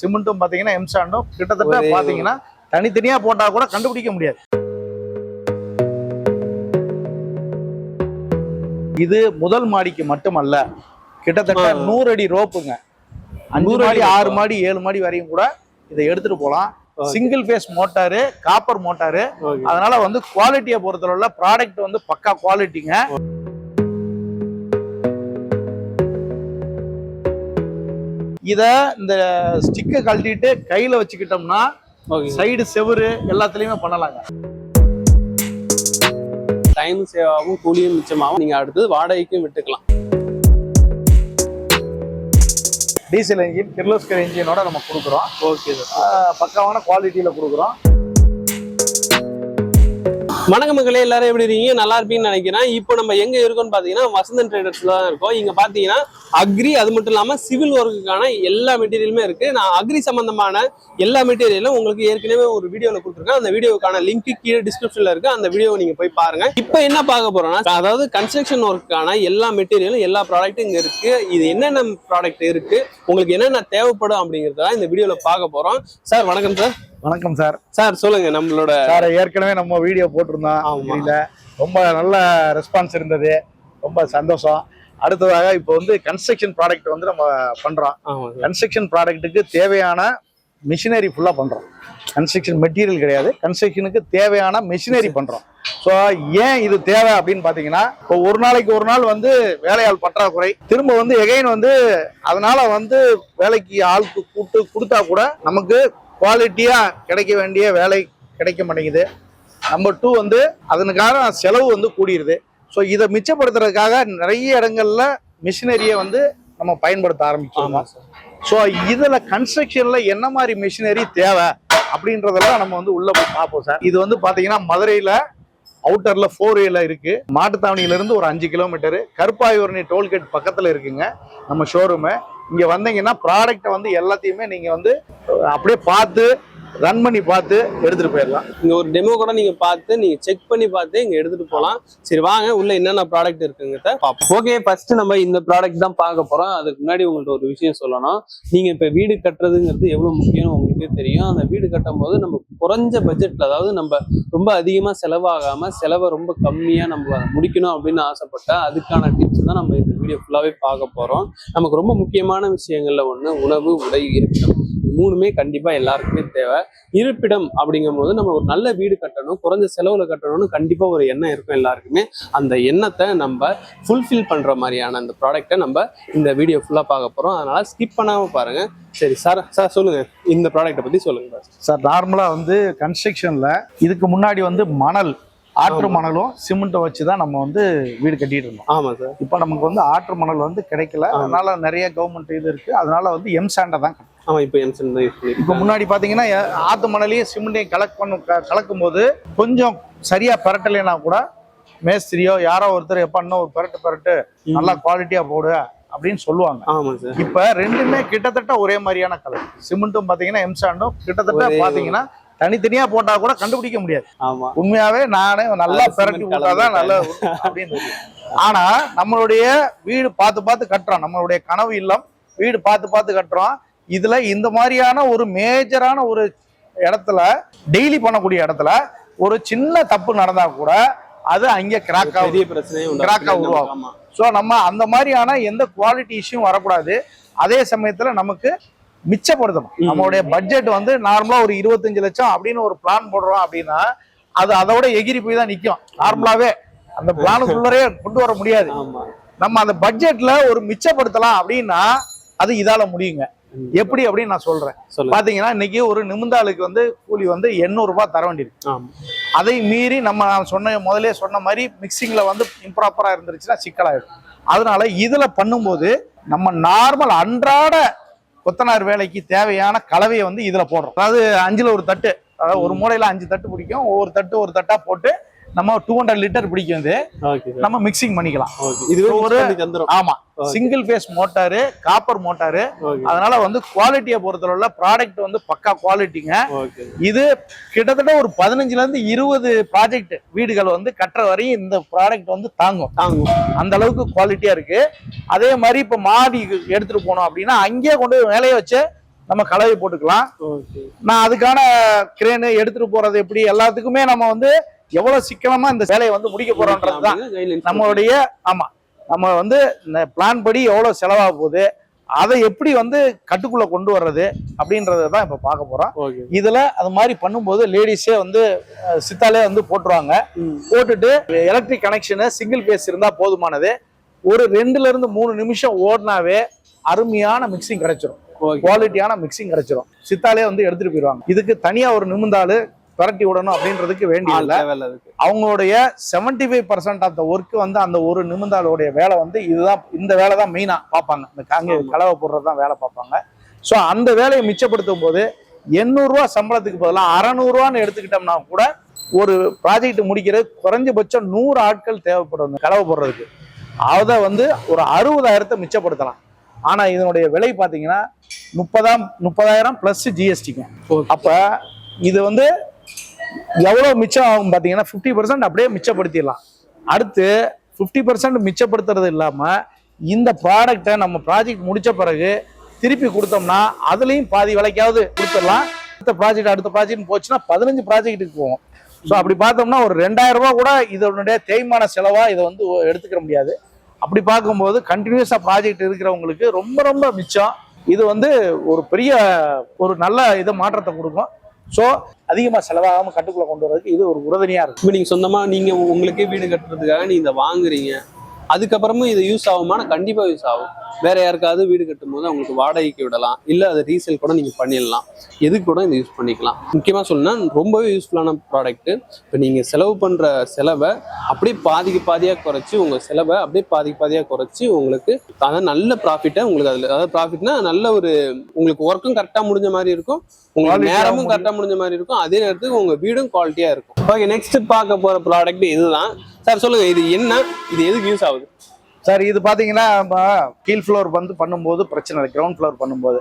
சிமெண்ட்டும் பாத்தீங்கன்னா எம்சாண்டும் கிட்டத்தட்ட ஒரே- பாத்தீங்கன்னா தனித்தனியா போட்டா கூட கண்டுபிடிக்க முடியாது இது முதல் மாடிக்கு மட்டுமல்ல கிட்டத்தட்ட. நூறு அடி ரோப்புங்க அஞ்சு நூறு மாடி அடி ஆறு. மாடி ஏழு மாடி வரையும் கூட இதை எடுத்துட்டு போலாம் Okay. Single phase motor copper motor அதனால வந்து குவாலிட்டியை பொறுத்தளவுல ப்ராடக்ட் வந்து பக்கா குவாலிட்டிங்க இத இந்த ஸ்டிக்கை கழட்டிட்டு கையில வச்சுக்கிட்டோம்னா சைடு செவுரு எல்லாத்துலயுமே பண்ணலாங்க. டைம் சேவ் ஆகும் கூலியும் மிச்சமாகும். நீங்க அடுத்தது வாடகைக்கும் விட்டுக்கலாம். டீசல் இன்ஜின் கிர்லோஸ்கர் இன்ஜினோட நம்ம கொடுக்குறோம். ஓகே சார் பக்காவான குவாலிட்டியில கொடுக்குறோம். வணக்க மக்களே எல்லாரும் எப்படி இருக்கீங்க? நல்லா இருப்பீங்கன்னு நினைக்கிறேன். இப்போ நம்ம எங்க இருக்கோம்னு பாத்தீங்கன்னா வசந்தன் ட்ரேடர்ஸ்ல தான் இருக்கோம். இங்க பாத்தீங்கன்னா அக்ரி அது மட்டும் இல்லாம சிவில் ஒர்க்குக்கான எல்லா மெட்டீரியலுமே இருக்கு. நான் அக்ரி சம்பந்தமான எல்லா மெட்டீரியலும் உங்களுக்கு ஏற்கனவே ஒரு வீடியோல கொடுத்துருக்கேன். அந்த வீடியோக்கான லிங்க் கீழே டிஸ்கிரிப்ஷன்ல இருக்கு. அந்த வீடியோவை நீங்க போய் பாருங்க. இப்போ என்ன பார்க்க போறோம்னா அதாவது கன்ஸ்ட்ரக்ஷன் ஒர்க்குக்கான எல்லா மெட்டீரியலும் எல்லா ப்ராடக்ட்டும் இங்க இருக்கு. இது என்னென்ன ப்ராடக்ட் இருக்கு? உங்களுக்கு என்னென்ன தேவைப்படும் அப்படிங்கறத இந்த வீடியோல பார்க்க போறோம். சார் வணக்கம் சார் வணக்கம் சார். சார் சொல்லுங்க நம்மளோட சார் ஏற்கனவே நம்ம வீடியோ போட்டிருந்தோம். ரொம்ப நல்ல ரெஸ்பான்ஸ் இருந்தது. ரொம்ப சந்தோஷம். அடுத்ததாக இப்போ வந்து கன்ஸ்ட்ரக்ஷன் ப்ராடக்ட் வந்து நம்ம பண்றோம். கன்ஸ்ட்ரக்ஷன் ப்ராடக்ட்டுக்கு தேவையான மிஷினரி ஃபுல்லாக பண்ணுறோம் கன்ஸ்ட்ரக்ஷன் மெட்டீரியல் கிடையாது. கன்ஸ்ட்ரக்ஷனுக்கு தேவையான மிஷினரி பண்ணுறோம் ஸோ ஏன் இது தேவை அப்படின்னு பார்த்தீங்கன்னா இப்போ ஒரு நாளைக்கு ஒரு நாள் வந்து வேலையாள் பற்றாக்குறை. திரும்ப வந்து எகைன் வந்து அதனால வந்து வேலைக்கு ஆளுக்கு கூட்டு கொடுத்தா கூட நமக்கு குவாலிட்டியாக கிடைக்க வேண்டிய வேலை கிடைக்க மாட்டேங்குது. நம்பர் டூ வந்து அதனுக்கான செலவு வந்து கூடிருது. ஸோ இதை மிச்சப்படுத்துறதுக்காக நிறைய இடங்கள்ல மிஷினரியை வந்து நம்ம பயன்படுத்த ஆரம்பிச்சோம் ஸோ இதுல கன்ஸ்ட்ரக்ஷன்ல என்ன மாதிரி மிஷினரி தேவை அப்படின்றதெல்லாம் நம்ம வந்து உள்ள போய் பார்ப்போம் சார் இது வந்து பாத்தீங்கன்னா மதுரையில அவுட்டர்ல ஃபோர் ஏல இருக்கு. மாட்டுத்தாவணியில இருந்து ஒரு அஞ்சு கிலோமீட்டர் கருப்பாயூரணி டோல்கேட் பக்கத்துல இருக்குங்க நம்ம ஷோரூமு இங்க வந்தீங்கன்னா ப்ராடக்ட்டை வந்து எல்லாத்தையுமே நீங்க வந்து அப்படியே பார்த்து ரன் பண்ணி பார்த்து எடுத்துட்டு போயிடலாம். இங்க ஒரு டெமோ கூட நீங்க பார்த்து நீங்க செக் பண்ணி பார்த்து இங்க எடுத்துட்டு போகலாம் சரி வாங்க. உள்ள என்னென்ன ப்ராடக்ட் இருக்குங்கிறத பார்ப்போம். ஓகே ஃபர்ஸ்ட் நம்ம இந்த ப்ராடக்ட் தான் பார்க்க போறோம். அதுக்கு முன்னாடி உங்கள்ட்ட ஒரு விஷயம் சொல்லணும். நீங்க இப்ப வீடு கட்டுறதுங்கிறது எவ்வளவு முக்கியம் உங்களுக்கே தெரியும். அந்த வீடு கட்டும் போது நம்ம குறைஞ்ச பட்ஜெட்ல அதாவது நம்ம ரொம்ப அதிகமா செலவாகாம செலவை ரொம்ப கம்மியா நம்ம முடிக்கணும் அப்படின்னு ஆசைப்பட்டா அதுக்கான டிப்ஸ் தான் நம்ம இந்த வீடியோ ஃபுல்லாவே பார்க்க போறோம். நமக்கு ரொம்ப முக்கியமான விஷயங்கள்ல ஒண்ணு உணவு உடை இருக்கணும் மூணுமே கண்டிப்பாக எல்லாருக்குமே தேவை. இருப்பிடம் அப்படிங்கும் போது நம்ம ஒரு நல்ல வீடு கட்டணும் குறைஞ்ச செலவில் கட்டணும்னு கண்டிப்பாக ஒரு எண்ணம் இருக்கும் எல்லாருக்குமே. அந்த எண்ணத்தை நம்ம ஃபுல்ஃபில் பண்ணுற மாதிரியான அந்த ப்ராடக்ட்டை நம்ம இந்த வீடியோ ஃபுல்லாக பார்க்க போகிறோம் அதனால் ஸ்கிப் பண்ணாமல் பாருங்கள் சரி சார் சார் சொல்லுங்கள் இந்த ப்ராடக்ட்டை பற்றி சொல்லுங்கள் சார் சார் நார்மலாக வந்து கன்ஸ்ட்ரக்ஷனில் இதுக்கு முன்னாடி வந்து மணல் ஆற்று. மணலும் சிமெண்ட்டை வச்சு தான் நம்ம வந்து வீடு கட்டிட்டு இருந்தோம். ஆமா சார். இப்போ நமக்கு வந்து ஆற்று மணல் வந்து கிடைக்கல. அதனால நிறைய கவர்மெண்ட் இது இருக்கு. அதனால வந்து எம் சாண்டை தான் கட்டணும். ஆமா இப்போ தான் யூஸ் இப்போ முன்னாடி பாத்தீங்கன்னா எ- ஆத்து மணலையும் சிமெண்ட்டையும் கலெக்ட் பண்ணும் க- கலக்கும் போது கொஞ்சம் சரியா பரட்டலைன்னா கூட மேஸ்திரியோ யாரோ ஒருத்தர் எப்ப இன்னும் ஒரு பரட்டு பரட்டு நல்லா குவாலிட்டியா போடு அப்படின்னு சொல்லுவாங்க. ஆமா சார். இப்ப ரெண்டுமே கிட்டத்தட்ட ஒரே மாதிரியான கலர் சிமெண்ட்டும் பாத்தீங்கன்னா எம்சாண்டும் கிட்டத்தட்ட ஒரே- பாத்தீங்கன்னா தனித்தனியா போட்டா கூட கண்டுபிடிக்க முடியாது. ஆமா. உண்மையாவே நானே நல்லா cement விட்டாதான் நல்ல அப்படின்னு. ஆனா நம்மளுடைய வீடு பார்த்து பார்த்து கட்டுறோம் நம்மளுடைய கனவு இல்லம் வீடு பார்த்து பார்த்து கட்டுறோம் இதுல இந்த மாதிரியான ஒரு மேஜரான ஒரு இடத்துல டெய்லி பண்ணக்கூடிய இடத்துல ஒரு சின்ன தப்பு நடந்தா கூட அது அங்கே கிராக் ஆகுது பெரிய பிரச்சனையே Crack ஆ உருவாகும். ஸோ நம்ம அந்த மாதிரியான எந்த குவாலிட்டி இஷ்யூ வரக்கூடாது. அதே சமயத்துல நமக்கு மிச்சப்படுத்தணும். நம்மளுடைய பட்ஜெட் வந்து நார்மலா ஒரு இருபத்தஞ்சு லட்சம் அப்படின்னு ஒரு பிளான் போடுறோம் அப்படின்னா அது அதோட எகிரி போய் தான் நிக்கும். நார்மலாவே அந்த பிளானுக்குள்ளரே கொண்டு வர முடியாது. நம்ம அந்த பட்ஜெட்ல ஒரு மிச்சப்படுத்தலாம் அப்படின்னா அது இதால முடியுங்க. எப்படி அப்படின்னு நான் சொல்றேன். பாத்தீங்கன்னா இன்னைக்கு ஒரு நிமிந்தாளுக்கு வந்து கூலி வந்து 800 ரூபாய் தர வேண்டியிருக்கு. அதை மீறி நம்ம சொன்ன முதலே சொன்ன மாதிரி மிக்சிங்ல வந்து இம்ப்ராப்பரா இருந்துருச்சுன்னா சிக்கலாயிடும். அதனால இதுல பண்ணும்போது நம்ம நார்மல் அன்றாட கொத்தனார் வேலைக்கு தேவையான கலவையை வந்து இதில் போடுறோம். அதாவது அஞ்சில் ஒரு தட்டு அதாவது ஒரு மூலையில் அஞ்சு தட்டு பிடிக்கும். ஒவ்வொரு தட்டு ஒரு தட்டாக போட்டு நம்ம டூ ஹண்ட்ரட் லிட்டர் பிடிக்கும் இது. நம்ம மிக்சிங் பண்ணிக்கலாம். இதுவே ஒரு- ஆமா. Single phase motor copper motor அதனால வந்து குவாலிட்டியை பொறுத்தளவுல ப்ராடக்ட் வந்து பக்கா குவாலிட்டிங்க இது கிட்டத்தட்ட ஒரு பதினஞ்சுல இருந்து இருபது ப்ராஜெக்ட் வீடுகள் வந்து கட்டுற வரையும் இந்த ப்ராடக்ட் வந்து தாங்கும். தாங்கும். அந்த அளவுக்கு குவாலிட்டியா இருக்கு. அதே மாதிரி இப்ப மாடி எடுத்துட்டு போனோம் அப்படின்னா அங்கேயே கொண்டு போய் வேலையை வச்சு நம்ம கலவை போட்டுக்கலாம். நான் அதுக்கான கிரேனு எடுத்துட்டு போறது எப்படி எல்லாத்துக்குமே நம்ம வந்து எவ்வளவு சிக்கனமா இந்த வேலையை வந்து முடிக்க போறோம்ன்றது தான் நம்மளுடைய ஆமா நம்ம வந்து இந்த பிளான் படி எவ்வளவு செலவாக போகுது அதை எப்படி வந்து கட்டுக்குள்ள கொண்டு வர்றது அப்படின்றத தான் இப்ப பார்க்க போறோம். இதுல அது மாதிரி பண்ணும்போது லேடிஸே வந்து சித்தாலே வந்து போட்டுருவாங்க. போட்டுட்டு எலக்ட்ரிக் கனெக்ஷனு சிங்கிள் பேஸ் இருந்தா போதுமானது. ஒரு ரெண்டுல இருந்து மூணு நிமிஷம் ஓடினாவே அருமையான மிக்சிங் கிடைச்சிரும். குவாலிட்டியான மிக்சிங் கிடைச்சிரும். சித்தாலே வந்து எடுத்துட்டு போயிடுவாங்க. இதுக்கு தனியா ஒரு நிமிந்தாலு பரட்டி விடணும் அப்படின்றதுக்கு வேண்டிய இல்ல. வேலை இருக்கு அவங்களுடைய 75% five percent of the work வந்து அந்த ஒரு நிமிந்தாளுடைய வேலை வந்து இதுதான் இந்த வேலை தான் மெயினா பார்ப்பாங்க. இந்த காங்க. கலவை போடுறது தான் வேலை பார்ப்பாங்க. ஸோ அந்த வேலையை மிச்சப்படுத்தும் போது எண்ணூறுரூவா சம்பளத்துக்கு பதிலாக அறநூறுவான்னு எடுத்துக்கிட்டோம்னா கூட ஒரு ப்ராஜெக்ட் முடிக்கிறது குறைஞ்சபட்சம் நூறு ஆட்கள் தேவைப்படும் கலவை போடுறதுக்கு. அதை வந்து ஒரு அறுபதாயிரத்தை மிச்சப்படுத்தலாம். ஆனா இதனுடைய விலை பார்த்தீங்கன்னா முப்பதாம் முப்பதாயிரம் பிளஸ் ஜிஎஸ்டிங்க ஓகே. அப்ப இது வந்து எவ்வளோ மிச்சம் ஆகும் பார்த்தீங்கன்னா ஃபிஃப்டி பர்சன்ட் அப்படியே மிச்சப்படுத்திடலாம். அடுத்து 50% பர்சன்ட் மிச்சப்படுத்துறது இல்லாமல் இந்த ப்ராடக்டை நம்ம ப்ராஜெக்ட் முடித்த பிறகு திருப்பி கொடுத்தோம்னா அதுலேயும் பாதி விலைக்காவது கொடுத்துடலாம். அடுத்த ப்ராஜெக்ட் அடுத்த ப்ராஜெக்ட் போச்சுன்னா பதினஞ்சு ப்ராஜெக்ட்டுக்கு போகும். ஸோ அப்படி பார்த்தோம்னா ஒரு ரெண்டாயிரம் கூட இதனுடைய தேய்மான செலவாக இதை வந்து எடுத்துக்கிற முடியாது. அப்படி பார்க்கும்போது கண்டினியூஸாக ப்ராஜெக்ட் இருக்கிறவங்களுக்கு ரொம்ப ரொம்ப மிச்சம். இது வந்து ஒரு பெரிய ஒரு நல்ல இதை மாற்றத்தை கொடுக்கும். ஸோ அதிகமாக செலவாகாமல் கட்டுக்குள்ளே கொண்டு வரதுக்கு இது ஒரு உறுதுணையாக இருக்கும் இப்போ நீங்கள் சொந்தமாக நீங்கள் உங்களுக்கே வீடு கட்டுறதுக்காக நீங்கள் இதை வாங்குறீங்க. அதுக்கப்புறமும் இது யூஸ் ஆகுமானா கண்டிப்பா யூஸ் ஆகும். வேற யாருக்காவது வீடு கட்டும் போது அவங்களுக்கு வாடகைக்கு விடலாம். இல்ல அதை ரீசேல் கூட நீங்க பண்ணிடலாம். எதுக்கு கூட இதை யூஸ் பண்ணிக்கலாம். முக்கியமா சொல்லணும்னா ரொம்பவே யூஸ்ஃபுல்லான ப்ராடக்ட் இப்போ நீங்க செலவு பண்ற செலவை அப்படியே பாதிக்கு பாதியா குறைச்சி உங்க செலவை அப்படியே பாதிக்கு பாதியா குறைச்சி உங்களுக்கு அதாவது நல்ல ப்ராஃபிட்டை உங்களுக்கு அதுல அதாவது ப்ராஃபிட்னா நல்ல ஒரு உங்களுக்கு ஒர்க்கும் கரெக்டா முடிஞ்ச மாதிரி இருக்கும். உங்களுக்கு நேரமும் முடியும். கரெக்டா முடிஞ்ச மாதிரி இருக்கும். அதே நேரத்துக்கு உங்க வீடும் குவாலிட்டியா இருக்கும். ஓகே நெக்ஸ்ட் பார்க்க போற ப்ராடக்ட் இதுதான். சார் சொல்லுங்க இது என்ன? இது எதுக்கு யூஸ் ஆகுது? சார் இது பாத்தீங்கன்னா கீழ் ஃப்ளோர் வந்து பண்ணும்போது பிரச்சனை இல்லை. கிரவுண்ட் ஃப்ளோர் பண்ணும்போது.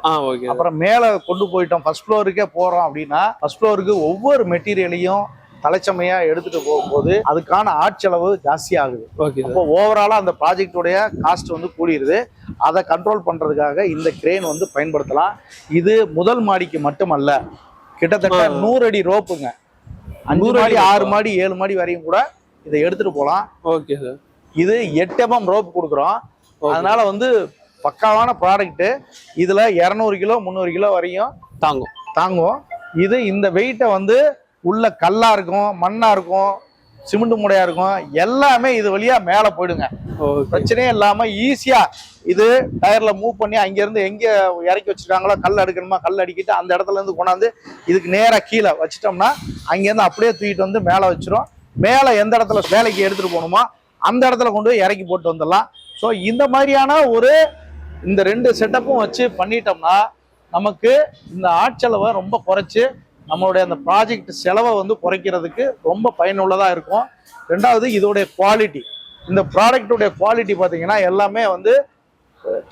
அப்புறம் மேலே கொண்டு போயிட்டோம். ஃபர்ஸ்ட் ஃப்ளோருக்கே போறோம் அப்படின்னா ஃபர்ஸ்ட் ஃப்ளோருக்கு ஒவ்வொரு மெட்டீரியலையும் தலைச்சமையா எடுத்துட்டு போகும்போது அதுக்கான ஆட்செலவு ஜாஸ்தி ஆகுது. ஓகே அப்போ ஓவராலா அந்த ப்ராஜெக்டுடைய காஸ்ட் வந்து கூடிருது. அதை கண்ட்ரோல் பண்றதுக்காக இந்த கிரேன் வந்து பயன்படுத்தலாம். இது முதல் மாடிக்கு மட்டுமல்ல கிட்டத்தட்ட. நூறு அடி ரோப்புங்க. அஞ்சு நூறு அடி மாடி ஆறு? மாடி ஏழு மாடி வரையும் கூட இதை எடுத்துட்டு போகலாம் ஓகே சார். இது எட்டு எம்எம் ரோப் கொடுக்குறோம். அதனால வந்து பக்காவான ப்ராடக்ட் இதுல இரநூறு கிலோ முந்நூறு கிலோ வரையும் தாங்கும். தாங்கும் இது இந்த வெயிட்டை வந்து உள்ள கல்லா இருக்கும் மண்ணா இருக்கும் சிமெண்ட் மூடையா இருக்கும் எல்லாமே இது வழியா மேல போயிடுங்க. பிரச்சனையே இல்லாம ஈஸியா இது டயர்ல மூவ் பண்ணி அங்க இருந்து எங்க இறக்கி வச்சிருக்காங்களோ கல் அடுக்கணுமா கல் அடிக்கிட்டு அந்த இடத்துல இருந்து கொண்டாந்து இதுக்கு நேரா கீழே வச்சிட்டோம்னா அங்க இருந்து அப்படியே தூக்கிட்டு வந்து மேல வச்சிரும். மேலே எந்த இடத்துல வேலைக்கு எடுத்துகிட்டு போகணுமோ அந்த இடத்துல கொண்டு போய் இறக்கி போட்டு வந்துடலாம். ஸோ இந்த மாதிரியான ஒரு இந்த ரெண்டு செட்டப்பும் வச்சு பண்ணிட்டோம்னா நமக்கு இந்த ஆட்செலவை ரொம்ப குறைச்சி நம்மளுடைய அந்த ப்ராஜெக்ட் செலவை வந்து குறைக்கிறதுக்கு ரொம்ப பயனுள்ளதாக இருக்கும். ரெண்டாவது இதோடைய குவாலிட்டி இந்த ப்ராடக்டுடைய குவாலிட்டி பார்த்தீங்கன்னா எல்லாமே வந்து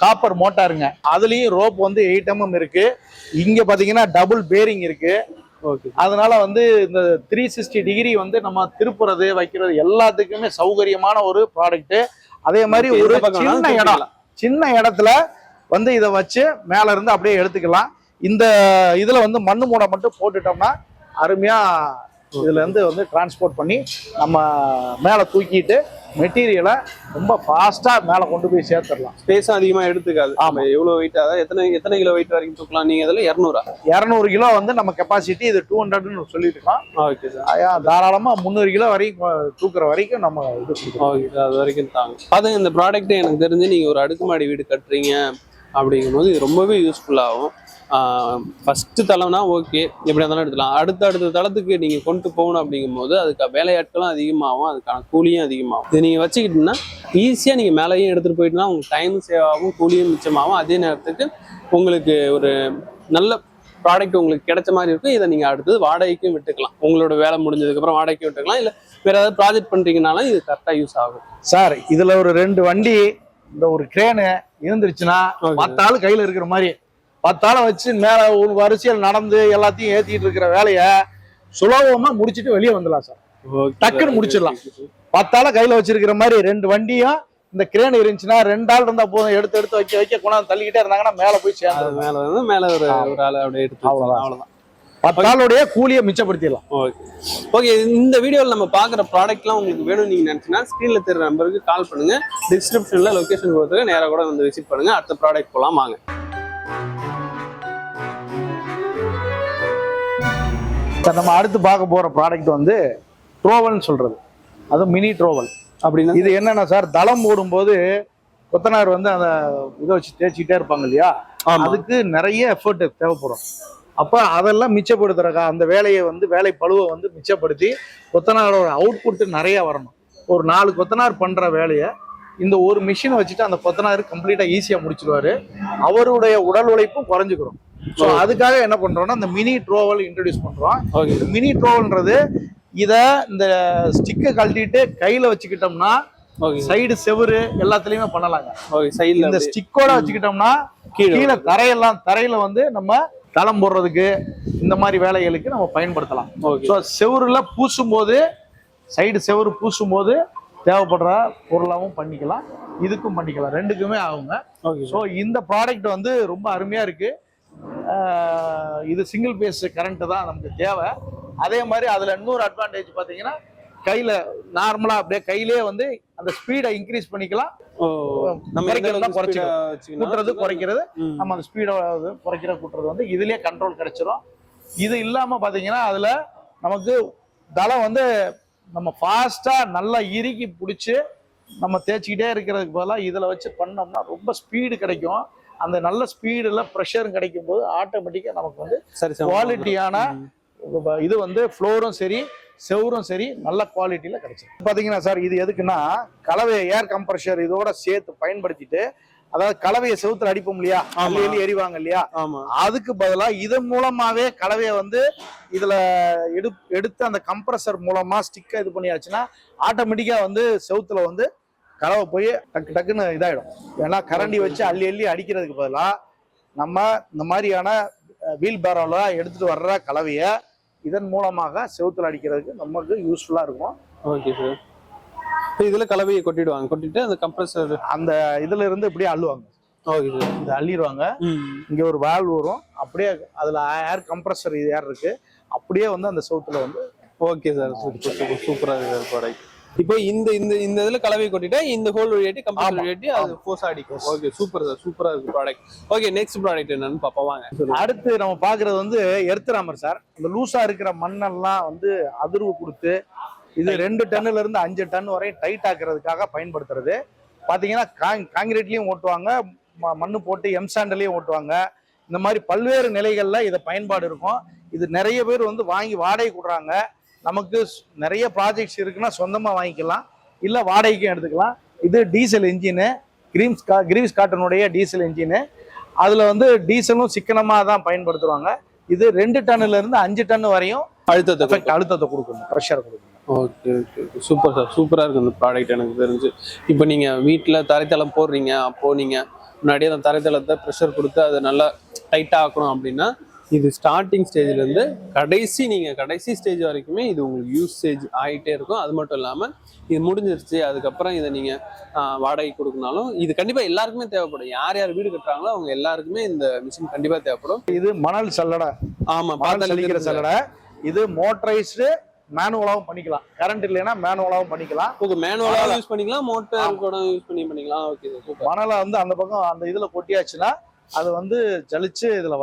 காப்பர் மோட்டாருங்க அதுலேயும் ரோப் வந்து எயிட் எம்எம் இருக்குது இங்கே பார்த்தீங்கன்னா டபுள் பேரிங் இருக்குது அதனால வந்து இந்த த்ரீ சிக்ஸ்டி டிகிரி வந்து நம்ம திருப்புறது வைக்கிறது எல்லாத்துக்குமே சௌகரியமான ஒரு ப்ராடக்ட் அதே மாதிரி ஒரு சின்ன இடம். சின்ன இடத்துல வந்து இதை வச்சு மேல இருந்து அப்படியே எடுத்துக்கலாம். இந்த இதுல வந்து மண்ணு மூடை மட்டும் போட்டுட்டோம்னா அருமையா இதுல இருந்து வந்து டிரான்ஸ்போர்ட் பண்ணி நம்ம மேல தூக்கிட்டு மெட்டீரியலை ரொம்ப ஃபாஸ்டா மேல கொண்டு போய் சேர்த்துடலாம். ஸ்பேஸும் அதிகமா எடுத்துக்காது. ஆமா. ஆமா எவ்வளவு வெயிட் அதாவது எத்தனை எத்தனை கிலோ வெயிட் வரைக்கும் தூக்கலாம்? நீங்க இதுல இரநூறா? இரநூறு கிலோ வந்து நம்ம கெப்பாசிட்டி இது டூ ஹண்ட்ரட்னு சொல்லிட்டு இருக்கோம். ஓகே சார் ஆயா, தாராளமா முந்நூறு கிலோ வரைக்கும் தூக்குற வரைக்கும் நம்ம இது ஓகே சார் அது வரைக்கும் தாங்க. அது இந்த ப்ராடக்ட் எனக்கு தெரிஞ்சு நீங்க ஒரு அடுக்குமாடி வீடு கட்டுறீங்க அப்படிங்கும்போது இது ரொம்பவே யூஸ்ஃபுல்லாகும் ஃபர்ஸ்ட் தளம்னா ஓகே எப்படி இருந்தாலும் எடுத்துக்கலாம். அடுத்த அடுத்த தளத்துக்கு நீங்க கொண்டு போகணும் அப்படிங்கும்போது அதுக்கு வேலையாட்களும் அதிகமாகும் அதுக்கான கூலியும் அதிகமாகும். இது நீங்க வச்சுக்கிட்டீங்கன்னா ஈஸியா நீங்க மேலேயும் எடுத்துட்டு போயிட்டுனா உங்களுக்கு டைம் சேவ் ஆகும் கூலியும் மிச்சமாகும். அதே நேரத்துக்கு உங்களுக்கு ஒரு நல்ல ப்ராடக்ட் உங்களுக்கு கிடைச்ச மாதிரி இருக்கும். இதை நீங்க அடுத்தது வாடகைக்கும் விட்டுக்கலாம். உங்களோட வேலை முடிஞ்சதுக்கு அப்புறம் வாடகைக்கும் விட்டுக்கலாம். இல்ல வேற ஏதாவது ப்ராஜெக்ட் பண்றீங்கனாலும் இது கரெக்டா யூஸ் ஆகும். சார் இதுல ஒரு ரெண்டு வண்டி இந்த ஒரு கிரேனு இருந்துருச்சுன்னா. பத்து ஆள் கையில இருக்கிற மாதிரி பத்தாளை வச்சு மேல ஒரு வரிசையில் நடந்து எல்லாத்தையும் ஏத்திட்டு இருக்கிற வேலைய சுலபமா முடிச்சிட்டு வெளியே வந்துடலாம் சார். டக்குன்னு முடிச்சிடலாம். பத்தாளை கையில வச்சிருக்கிற மாதிரி ரெண்டு வண்டியும் இந்த கிரேன் இருந்துச்சுன்னா ரெண்டு ஆள் இருந்தா போதும். எடுத்து எடுத்து வைக்க வைக்க கொண்டாந்து தள்ளிக்கிட்டே இருந்தாங்கன்னா மேல போய் அது சேர்ந்து மேல வந்து மேல ஒரு ஒரு ஆள் அப்படியே எடுத்து அவ்வளவுதான். அவ்வளவுதான். பத்து ஆளுடைய கூலியை மிச்சப்படுத்திடலாம். ஓகே. ஓகே இந்த வீடியோவில் நம்ம பார்க்குற ப்ராடக்ட்லாம் உங்களுக்கு வேணும் நீங்கள் நினச்சினா ஸ்க்ரீனில் தெரியுற நம்பருக்கு கால் பண்ணுங்க. டிஸ்கிரிப்ஷனில் லொகேஷன் கொடுத்துருக்க நேராக கூட வந்து விசிட் பண்ணுங்க. அடுத்த ப்ராடக்ட் போகலாம் வாங்க. சார் நம்ம அடுத்து பார்க்க போற ப்ராடக்ட் வந்து ட்ரோவல்னு சொல்றது. அது மினி ட்ரோவல் அப்படின்னா இது என்னன்னா சார் தளம் போடும்போது கொத்தனார் வந்து அந்த இதை வச்சு தேய்ச்சிக்கிட்டே இருப்பாங்க இல்லையா. அதுக்கு நிறைய எஃபர்ட் தேவைப்படும். அப்ப அதெல்லாம் மிச்சப்படுத்துறக்கா அந்த வேலையை வந்து வேலை பழுவை வந்து மிச்சப்படுத்தி கொத்தனாரோட அவுட்புட் நிறைய வரணும். ஒரு நாலு கொத்தனார் பண்ற வேலையை இந்த ஒரு மிஷினை வச்சுட்டு அந்த கொத்தனார் கம்ப்ளீட்டா ஈஸியா முடிச்சிருவாரு. அவருடைய உடல் உழைப்பும் குறைஞ்சுக்கிறோம் ஸோ அதுக்காக என்ன பண்றோம்னா இந்த மினி ட்ரோவல் இன்ட்ரடியூஸ் இந்த மினி ட்ரோவல்ன்றது இத இந்த ஸ்டிக்கை கழட்டிட்டு கையில வச்சுக்கிட்டோம்னா ஓகே சைடு செவுரு எல்லாத்துலயுமே பண்ணலாங்க. இந்த ஸ்டிக்கோட வச்சுக்கிட்டோம்னா கீழே தரையெல்லாம் தரையில வந்து நம்ம தளம் போடுறதுக்கு இந்த மாதிரி வேலைகளுக்கு நம்ம பயன்படுத்தலாம். ஸோ செவுருல பூசும் போது சைடு செவுரு பூசும் போது தேவைப்படுற பொருளாவும் பண்ணிக்கலாம். இதுக்கும் பண்ணிக்கலாம். ரெண்டுக்குமே ஆகுங்க. ஸோ இந்த ப்ராடக்ட் வந்து ரொம்ப அருமையா இருக்கு. இது சிங்கிள் பேஸ் கரண்ட் தான் நமக்கு தேவை. அதே மாதிரி அதுல இன்னொரு அட்வான்டேஜ் பாத்தீங்கன்னா கையில நார்மலா அப்படியே கையிலே வந்து அந்த ஸ்பீடை இன்க்ரீஸ் பண்ணிக்கலாம். குறைக்கிறதா குறைச்சிக்கலாம். கூட்டுறது குறைக்கிறது. நம்ம அந்த ஸ்பீடை குறைக்கிற கூட்டுறது வந்து இதுலயே கண்ட்ரோல் கிடைச்சிரும். இது இல்லாம பாத்தீங்கன்னா அதுல நமக்கு தளம் வந்து நம்ம ஃபாஸ்டா நல்லா இறுக்கி பிடிச்சி நம்ம தேய்ச்சிக்கிட்டே இருக்கிறதுக்கு பதிலாக இதுல வச்சு பண்ணோம்னா ரொம்ப ஸ்பீடு கிடைக்கும். அந்த நல்ல ஸ்பீடுல ப்ரெஷரும் கிடைக்கும் போது ஆட்டோமேட்டிக்கா நமக்கு வந்து சரி குவாலிட்டியான இது வந்து ஃப்ளோரும் சரி செவரும் சரி நல்ல குவாலிட்டியில கிடைச்சிருக்கு பாத்தீங்கன்னா சார் இது எதுக்குன்னா கலவை ஏர் கம்ப்ரஷர் இதோட சேர்த்து பயன்படுத்திட்டு அதாவது கலவையை செவுத்துல அடிப்போம் இல்லையா? அள்ளி எறிவாங்க இல்லையா? அதுக்கு பதிலா இதன் மூலமாவே கலவையை வந்து இதுல எடு எடுத்து அந்த கம்ப்ரஸர் மூலமா ஸ்டிக்கை இது பண்ணியாச்சுன்னா ஆட்டோமேட்டிக்கா வந்து செவுத்துல வந்து கலவை போய் டக்கு டக்குன்னு இதாயிடும். ஏன்னா கரண்டி வச்சு அள்ளி அள்ளி அடிக்கிறதுக்கு பதிலா நம்ம இந்த மாதிரியான வீல் பேரோல எடுத்துட்டு வர்ற கலவையை இதன் மூலமாக செவுத்துல அடிக்கிறதுக்கு நமக்கு யூஸ்ஃபுல்லா இருக்கும். ஓகே சார் இதுல கலவையை கொட்டிடுவாங்க. கொட்டிட்டு அந்த கம்ப்ரஸர் அந்த இதுல இருந்து இப்படியே அள்ளுவாங்க. ஓகே சார் இது அள்ளிடுவாங்க. இங்க ஒரு வால்வ் வரும். அப்படியே அதுல ஏர் கம்ப்ரஸர் இது ஏர் இருக்கு. அப்படியே வந்து அந்த செவுத்துல வந்து ஓகே சார் சூப்பர் சூப்பர் சூப்பரா இருக்கு ப்ராடக்ட் இப்போ இந்த இந்த இந்த இதுல கலவை கொட்டிட்டா இந்த ஹோல் வழியாட்டி கம்ப்யூட்டர் வழியாட்டி அது ஃபோர்ஸ் அடிக்கும் ஓகே சூப்பர் சார் சூப்பரா இருக்கு ப்ராடக்ட் ஓகே நெக்ஸ்ட் ப்ராடக்ட் என்னன்னு பாப்பா வாங்க. அடுத்து நம்ம பாக்குறது வந்து எர்த்ராமர் சார் இந்த லூசா இருக்கிற மண்ணெல்லாம் வந்து அதிர்வு கொடுத்து இது ரெண்டு டன்னுல இருந்து அஞ்சு டன் வரையும் டைட் ஆக்குறதுக்காக பயன்படுத்துறது. பாத்தீங்கன்னா காங் காங்கிரீட்லயும் ஓட்டுவாங்க மண்ணு போட்டு எம்சாண்டலையும் ஓட்டுவாங்க. இந்த மாதிரி பல்வேறு நிலைகள்ல இதை பயன்பாடு இருக்கும். இது நிறைய பேர் வந்து வாங்கி வாடகை கொடுறாங்க. நமக்கு நிறைய ப்ராஜெக்ட்ஸ் இருக்குன்னா சொந்தமா வாங்கிக்கலாம். இல்ல வாடகைக்கும் எடுத்துக்கலாம். இது டீசல் இன்ஜினு கிரீம்ஸ் கா கிரீவ்ஸ் காட்டனுடைய டீசல் இன்ஜினு அதுல வந்து டீசலும் சிக்கனமா தான் பயன்படுத்துவாங்க. இது ரெண்டு டன்னுல இருந்து அஞ்சு டன் வரையும் அழுத்தத்தை அழுத்தத்தை கொடுக்கும். ப்ரெஷர் கொடுக்கும். Okay okay. சூப்பர் சார் சூப்பரா இருக்கு இந்த ப்ராடக்ட் எனக்கு தெரிஞ்சு. இப்போ நீங்க வீட்ல தரைத்தளம் போடுறீங்க அப்போ நீங்க முன்னாடியே அந்த தரைத்தளத்தை ப்ரெஷர் கொடுத்து அதை நல்லா டைட்டா ஆக்கணும் அப்படின்னா இது ஸ்டார்டிங் ஸ்டேஜ்ல இருந்து கடைசி நீங்க கடைசி ஸ்டேஜ் வரைக்குமே இது உங்களுக்கு யூசேஜ் ஆகிட்டே இருக்கும். அது மட்டும் இல்லாம இது முடிஞ்சிருச்சு அதுக்கப்புறம் இதை நீங்க ஆஹ், வாடகை கொடுக்கனாலும் இது கண்டிப்பா எல்லாருக்குமே தேவைப்படும். யார் யார் வீடு கட்டுறாங்களோ அவங்க எல்லாருக்குமே இந்த மிஷின் கண்டிப்பா தேவைப்படும். இது மணல் சல்லடை. ஆமா மணல் சலிக்கிற. சல்லடை. இது மோட்டரைஸ்டு மேனுவலாவும் பண்ணிக்கலாம். கரண்ட் இல்லைன்னா மேனுவலாவும் பண்ணிக்கலாம். ஓகே மேனுவலாக யூஸ் பண்ணிக்கலாம் மோட்டார் கூட யூஸ் பண்ணி பண்ணிக்கலாம். ஓகே மணலை வந்து அந்த பக்கம் அந்த இதுல கொட்டியாச்சுன்னா அது வந்து ஜலிச்சு இதுல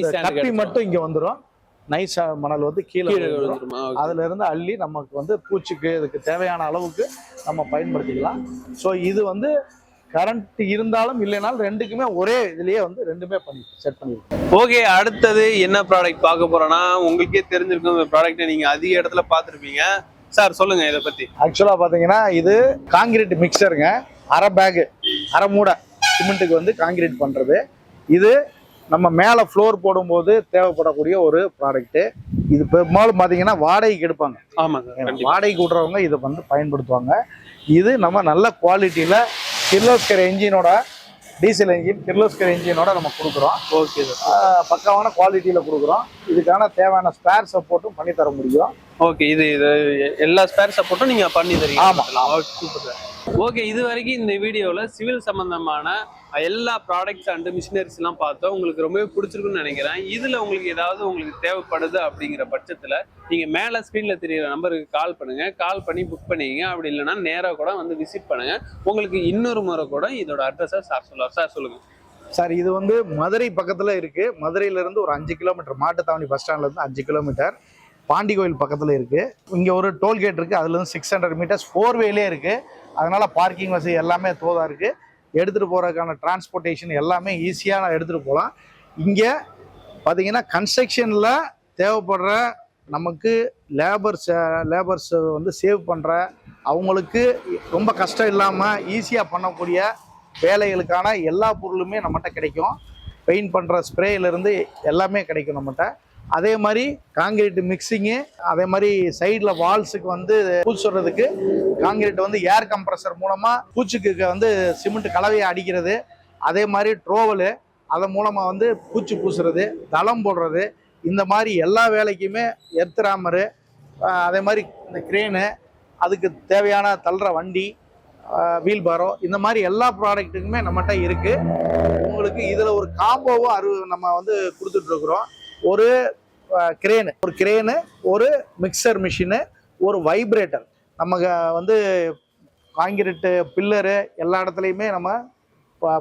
இந்த கப்பி மட்டும் இங்க வந்துரும். நைஸ் மணல் வந்து கீழே அதுல இருந்து அள்ளி நமக்கு வந்து பூச்சிக்கு இதுக்கு தேவையான அளவுக்கு நம்ம பயன்படுத்திக்கலாம். ஸோ இது வந்து கரண்ட் இருந்தாலும் இல்லைனாலும் ரெண்டுக்குமே ஒரே இதுலயே வந்து ரெண்டுமே பண்ணி செட் பண்ணிருக்கோம். ஓகே அடுத்தது என்ன ப்ராடக்ட் பார்க்க போறோம்னா உங்களுக்கே தெரிஞ்சிருக்கும் இந்த ப்ராடக்ட்டை நீங்க அதிக இடத்துல பார்த்துருப்பீங்க. சார் சொல்லுங்க இதை பத்தி. ஆக்சுவலா பாத்தீங்கன்னா இது காங்கிரீட் மிக்சருங்க அரை பேகு அரை மூடை. சிமெண்ட்டுக்கு வந்து காங்கிரீட் பண்றது. இது நம்ம மேலே ஃப்ளோர் போடும்போது தேவைப்படக்கூடிய ஒரு ப்ராடக்ட் இது பெரும்பாலும் பார்த்தீங்கன்னா வாடகைக்கு எடுப்பாங்க. ஆமா சார் கண்டிப்பா. வாடகைக்கு விட்றவங்க இதை வந்து பயன்படுத்துவாங்க. இது நம்ம நல்ல குவாலிட்டியில் கிர்லோஸ்கர் என்ஜினோட டீசல் என்ஜின் கிர்லோஸ்கர் என்ஜினோட நம்ம கொடுக்குறோம். ஓகே சார் பக்காவான குவாலிட்டியில் கொடுக்குறோம். இதுக்கான தேவையான ஸ்பேர் சப்போர்ட்டும் பண்ணி தர முடியும். ஓகே இது இது எல்லா ஸ்பேர் சப்போர்ட்டும் நீங்க பண்ணி தரீங்க ஆமா. ஓகே சூப்பர் சார் ஓகே இது வரைக்கும் இந்த வீடியோவில் சிவில் சம்மந்தமான எல்லா ப்ராடக்ட்ஸ் அண்டு மிஷினரிஸ்லாம் பார்த்தோம். உங்களுக்கு ரொம்பவே பிடிச்சிருக்குன்னு நினைக்கிறேன். இதில் உங்களுக்கு ஏதாவது உங்களுக்கு தேவைப்படுது அப்படிங்கிற பட்சத்தில் நீங்கள் மேலே ஸ்க்ரீனில் தெரியிற நம்பருக்கு கால் பண்ணுங்கள் கால் பண்ணி புக் பண்ணிக்கங்க அப்படி இல்லைன்னா நேராக கூட வந்து விசிட் பண்ணுங்கள் உங்களுக்கு இன்னொரு முறை கூட இதோட அட்ரஸை சார் சொல்லுவார் சார் சொல்லுங்கள் சார் இது வந்து மதுரை பக்கத்தில் இருக்குது மதுரையிலேருந்து ஒரு அஞ்சு கிலோமீட்டர் மாட்டுத்தாவணி பஸ் ஸ்டாண்ட்லேருந்து அஞ்சு கிலோமீட்டர் பாண்டி கோயில் பக்கத்தில் இருக்குது இங்கே ஒரு டோல்கேட் இருக்குது அதுலேருந்து சிக்ஸ் ஹண்ட்ரட் மீட்டர்ஸ் ஃபோர் வேலே இருக்குது அதனால் பார்க்கிங் வசதி எல்லாமே தோதாக இருக்குது எடுத்துகிட்டு போகிறதுக்கான டிரான்ஸ்போர்ட்டேஷன் எல்லாமே ஈஸியாக எடுத்துகிட்டு போகலாம் இங்கே பார்த்தீங்கன்னா கன்ஸ்ட்ரக்ஷனில் தேவைப்படுற நமக்கு லேபர்ஸ் லேபர்ஸ் வந்து சேவ் பண்ணுற அவங்களுக்கு ரொம்ப கஷ்டம் இல்லாமல் ஈஸியாக பண்ணக்கூடிய வேலைகளுக்கான எல்லா பொருளுமே நம்மகிட்ட கிடைக்கும். பெயிண்ட் பண்ணுற ஸ்ப்ரேயிலேருந்து எல்லாமே கிடைக்கும் நம்மகிட்ட. அதே மாதிரி காங்கிரீட் மிக்சிங்கு அதே மாதிரி சைடில் வால்ஸுக்கு வந்து பூச்சுறதுக்கு காங்கிரீட் வந்து ஏர் கம்ப்ரஸர் மூலமாக பூச்சுக்கு வந்து சிமெண்ட் கலவையை அடிக்கிறது. அதே மாதிரி ட்ரோவலு அதன் மூலமாக வந்து பூச்சி பூசுறது தளம் போடுறது. இந்த மாதிரி எல்லா வேலைக்குமே எர்த்ராமரு அதே மாதிரி இந்த கிரேனு அதுக்கு தேவையான தள்ளுற வண்டி வீல் பாரோ இந்த மாதிரி எல்லா ப்ராடக்ட்டுக்குமே நம்மகிட்ட இருக்குது உங்களுக்கு இதில் ஒரு காம்போவும் அறு நம்ம வந்து கொடுத்துட்ருக்குறோம் ஒரு கிரேனு ஒரு கிரேனு ஒரு மிக்சர் மிஷினு ஒரு வைப்ரேட்டர் நமக்கு வந்து காங்கிரீட்டு பில்லரு எல்லா இடத்துலையுமே நம்ம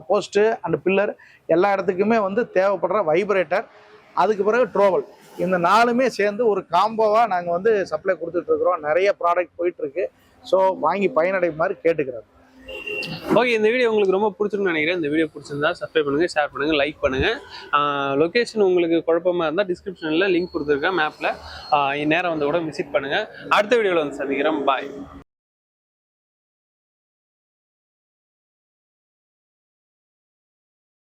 போஸ்ட்டு அண்ட் பில்லர் எல்லா இடத்துக்குமே வந்து தேவைப்படுற வைப்ரேட்டர் அதுக்கு பிறகு ட்ரோவல் இந்த நாலுமே சேர்ந்து ஒரு காம்போவாக நாங்கள் வந்து சப்ளை கொடுத்துட்ருக்குறோம் நிறைய ப்ராடக்ட் போயிட்டுருக்கு ஸோ வாங்கி பயனடைமாறு கேட்டுக்கிறோம் ஓகே இந்த வீடியோ உங்களுக்கு ரொம்ப பிடிச்சிருக்குன்னு நினைக்கிறேன். இந்த வீடியோ பிடிச்சிருந்தா சப்ஸ்கிரைப் பண்ணுங்கள் ஷேர் பண்ணுங்கள் லைக் பண்ணுங்கள் லொக்கேஷன் உங்களுக்கு குழப்பமா இருந்தால் டிஸ்கிரிப்ஷனில் லிங்க் கொடுத்துருக்கேன் மேப்பில் நேரம் வந்து கூட விசிட் பண்ணுங்கள் அடுத்த வீடியோவில் வந்து சந்திக்கிறேன் பாய்